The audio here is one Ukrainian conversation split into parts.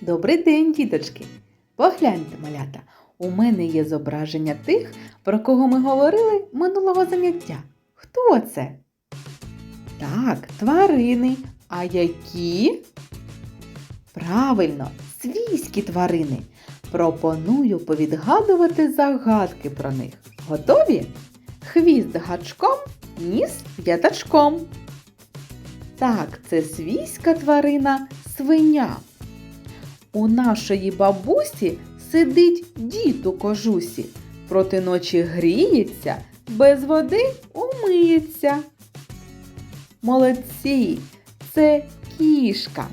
Добрий день, діточки! Погляньте, малята, у мене є зображення тих, про кого ми говорили минулого заняття. Хто це? Так, тварини. А які? Правильно, свійські тварини. Пропоную повідгадувати загадки про них. Готові? Хвіст гачком, ніс п'ятачком. Так, це свійська тварина свиня. У нашої бабусі сидить дід у кожусі, проти ночі гріється, без води умиється. Молодці, це кішка.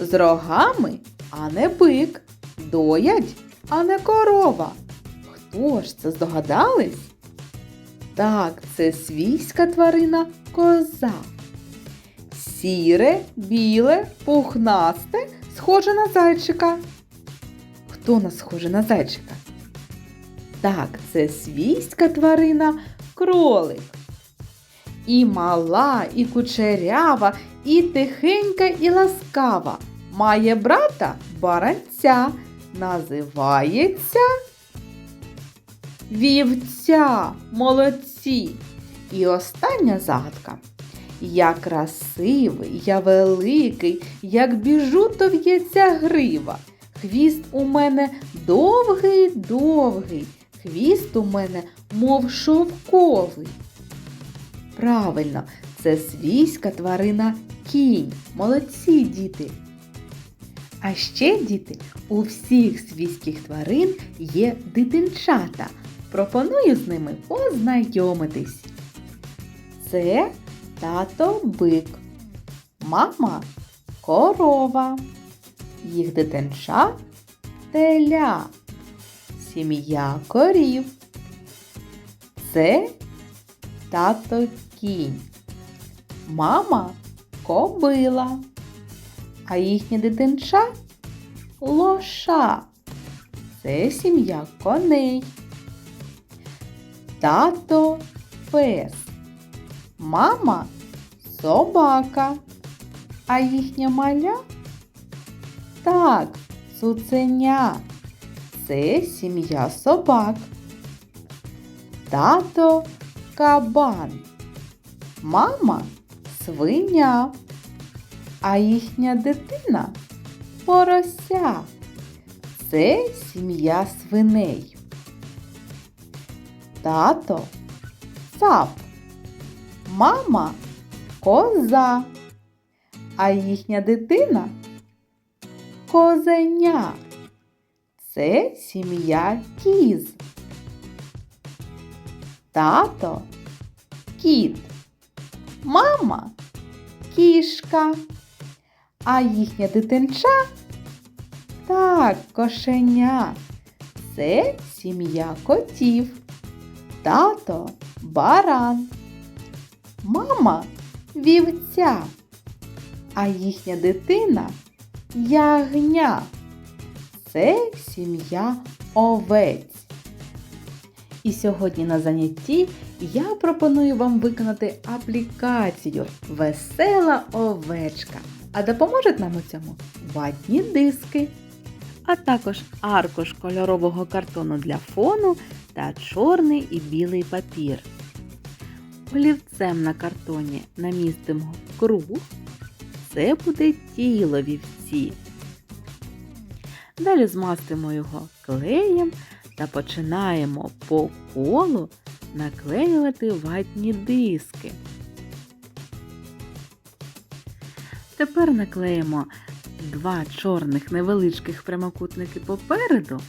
З рогами, а не бик, доять, а не корова. Хто ж це здогадались? Так, це свійська тварина коза. Сіре, біле, пухнасте, схоже на зайчика. Хто нас схоже на зайчика? Так, це свійська тварина кролик. І мала, і кучерява, і тихенька, і ласкава. Має брата баранця. Називається вівця. Молодці. І остання загадка. Я красивий, я великий, як біжу, то в'ється грива. Хвіст у мене довгий, довгий, хвіст у мене, мов шовковий. Правильно, це свійська тварина кінь. Молодці, діти. А ще, діти, у всіх свійських тварин є дитинчата. Пропоную з ними познайомитись. Це тато бик, мама корова, їх дитинча теля, сім'я корів. Це тато кінь, мама кобила, а їхнє дитинча лоша. Це сім'я коней. Тато пес. Мама собака, а їхня маля так, цуценя. Це сім'я собак. Тато кабан. Мама свиня, а їхня дитина порося. Це сім'я свиней. Тато цап. Мама коза, а їхня дитина козеня. Це сім'я кіз. Тато кіт. Мама кішка. А їхня дитинча так, кошеня. Це сім'я котів. Тато баран. Мама вівця, а їхня дитина ягня. Це сім'я овець. І сьогодні на занятті я пропоную вам виконати аплікацію Весела овечка. А допоможуть нам у цьому ватні диски, а також аркуш кольорового картону для фону та чорний і білий папір. Олівцем на картоні намістимо круг. Це буде тіло вівці. Далі змастимо його клеєм та починаємо по колу наклеювати ватні диски. Тепер наклеїмо два чорних невеличких прямокутники попереду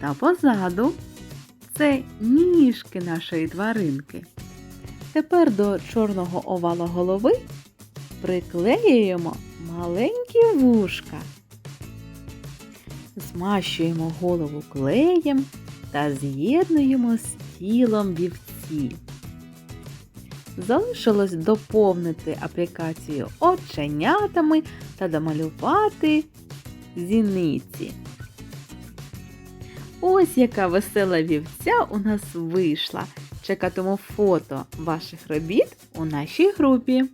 та позаду. Це ніжки нашої тваринки. Тепер до чорного овала голови приклеюємо маленькі вушка. Змащуємо голову клеєм та з'єднуємо з тілом вівці. Залишилось доповнити аплікацію оченятами та домалювати зіниці. Ось яка весела вівця у нас вийшла. Чекатиму фото ваших робіт у нашій групі.